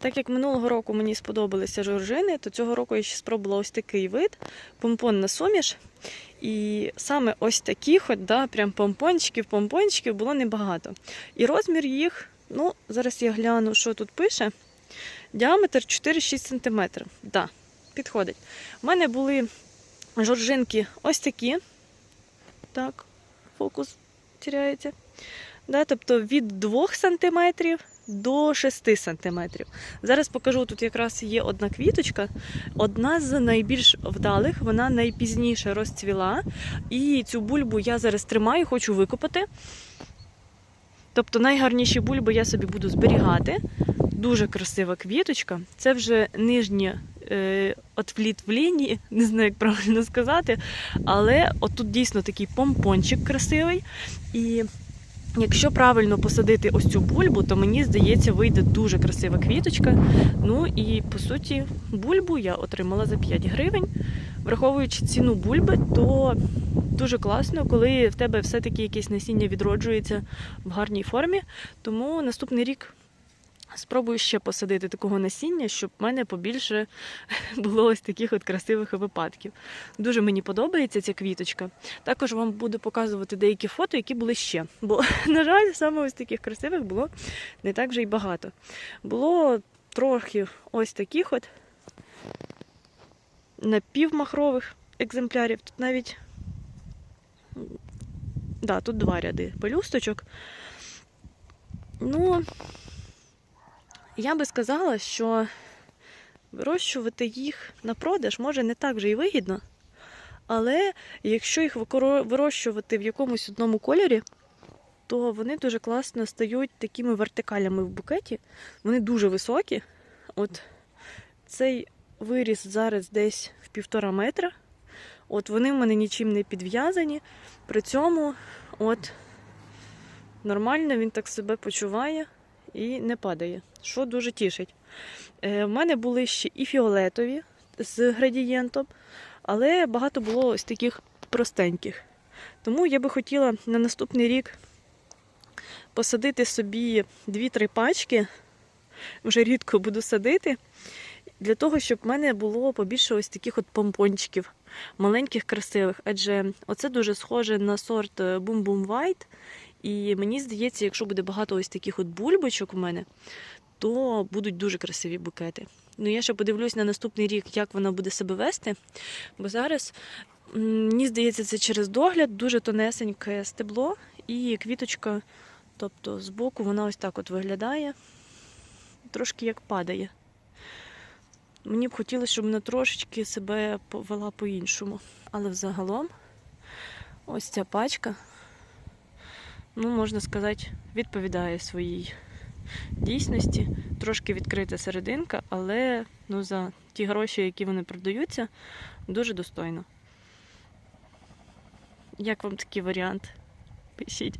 Так як минулого року мені сподобалися жоржини, то цього року я ще спробувала ось такий вид помпонна суміш. І саме ось таких от, да, прям помпончиків, помпончиків було небагато. І розмір їх, ну, зараз я гляну, що тут пише. Діаметр 4-6 см. Да, підходить. У мене були жоржинки ось такі. Так, фокус тіряється. Да, тобто від 2 см до 6 см. Зараз покажу, тут якраз є одна квіточка, одна з найбільш вдалих, вона найпізніше розцвіла. І цю бульбу я зараз тримаю, хочу викопати. Тобто найгарніші бульби я собі буду зберігати. Дуже красива квіточка. Це вже нижнє е, в лінії, не знаю, як правильно сказати. Але отут дійсно такий помпончик красивий. І якщо правильно посадити ось цю бульбу, то мені здається, вийде дуже красива квіточка. Ну і по суті, бульбу я отримала за 5 гривень. Враховуючи ціну бульби, то дуже класно, коли в тебе все-таки якесь насіння відроджується в гарній формі. Тому наступний рік спробую ще посадити такого насіння, щоб в мене побільше було ось таких от красивих випадків. Дуже мені подобається ця квіточка. Також вам буду показувати деякі фото, які були ще. Бо, на жаль, саме ось таких красивих було не так вже й багато. Було трохи ось таких от напівмахрових екземплярів. Тут навіть да, тут два ряди пелюсточок. Ну, я би сказала, що вирощувати їх на продаж може не так вже й вигідно. Але якщо їх вирощувати в якомусь одному кольорі, то вони дуже класно стають такими вертикалями в букеті. Вони дуже високі. От цей виріс зараз десь в півтора метра. От вони в мене нічим не підв'язані. При цьому, от нормально він так себе почуває і не падає, що дуже тішить. Е, в мене були ще і фіолетові з градієнтом, але багато було ось таких простеньких. Тому я би хотіла на наступний рік посадити собі 2-3 пачки. Вже рідко буду садити. Для того, щоб в мене було побільше ось таких от помпончиків, маленьких, красивих. Адже оце дуже схоже на сорт е, Boom Boom White. І мені здається, якщо буде багато ось таких от бульбочок у мене, то будуть дуже красиві букети. Ну, я ще подивлюсь на наступний рік, як вона буде себе вести. Бо зараз, мені здається, це через догляд, дуже тонесеньке стебло і квіточка, тобто збоку вона ось так от виглядає, трошки як падає. Мені б хотілося, щоб вона трошечки себе повела по-іншому. Але взагалом, ось ця пачка, ну, можна сказати, відповідає своїй дійсності. Трошки відкрита серединка, але ну, за ті гроші, які вони продаються, дуже достойно. Як вам такий варіант? Пишіть.